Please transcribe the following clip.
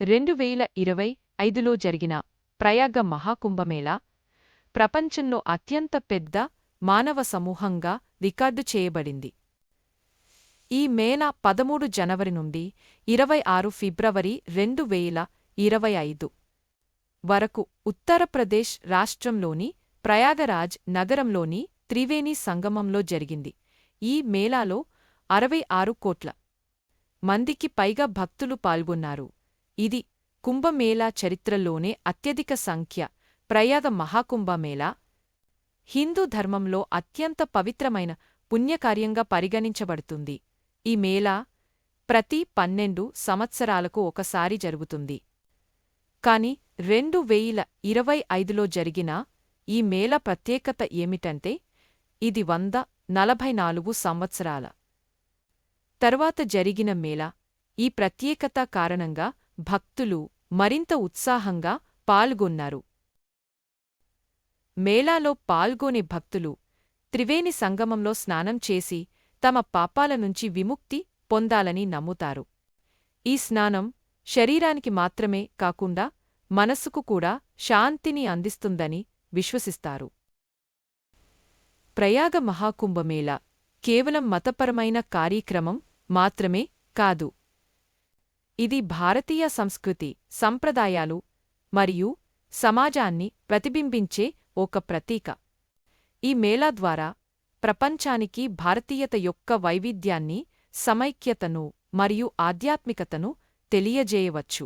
రెండు వేల ఇరవై ఐదులో జరిగిన ప్రయాగ మహాకుంభమేళా ప్రపంచంలో అత్యంత పెద్ద మానవ సమూహంగా రికార్డు చేయబడింది. ఈ మేళా పదమూడు జనవరి నుండి ఇరవై ఆరు ఫిబ్రవరి రెండు వేల ఇరవై ఐదు వరకు ఉత్తరప్రదేశ్ రాష్ట్రంలోని ప్రయాగరాజ్ నగరంలోని త్రివేణి సంగమంలో జరిగింది. ఈ మేళాలో అరవై ఆరు కోట్ల మందికి పైగా భక్తులు పాల్గొన్నారు. ఇది కుంభమేళా చరిత్రలోనే అత్యధిక సంఖ్య ప్రయాగ మహాకుంభమేళా. హిందూ ధర్మంలో అత్యంత పవిత్రమైన పుణ్యకార్యంగా పరిగణించబడుతుంది. ఈ మేళా ప్రతి పన్నెండు సంవత్సరాలకు ఒకసారి జరుగుతుంది. కాని రెండు వేయిల ఇరవై ఐదులో జరిగిన ఈ మేళ ప్రత్యేకత ఏమిటంటే ఇది వంద నలభై నాలుగు సంవత్సరాల తర్వాత జరిగిన మేళ. ఈ ప్రత్యేకత కారణంగా భక్తులు మరింత ఉత్సాహంగా పాల్గొన్నారు. మేళాలో పాల్గొనే భక్తులు త్రివేణి సంగమంలో స్నానం చేసి తమ పాపాల నుంచి విముక్తి పొందాలని నమ్ముతారు. ఈ స్నానం శరీరానికి మాత్రమే కాకుండా మనస్సుకు కూడా శాంతిని అందిస్తుందని విశ్వసిస్తారు. ప్రయాగ మహాకుంభమేళ కేవలం మతపరమైన కార్యక్రమం మాత్రమే కాదు. ఇది భారతీయ సంస్కృతి సంప్రదాయాలు మరియు సమాజాన్ని ప్రతిబింబించే ఒక ప్రతీక. ఈ మేళా ద్వారా ప్రపంచానికి భారతీయత యొక్క వైవిధ్యాన్ని సమైక్యతను మరియు ఆధ్యాత్మికతను తెలియజేయవచ్చు.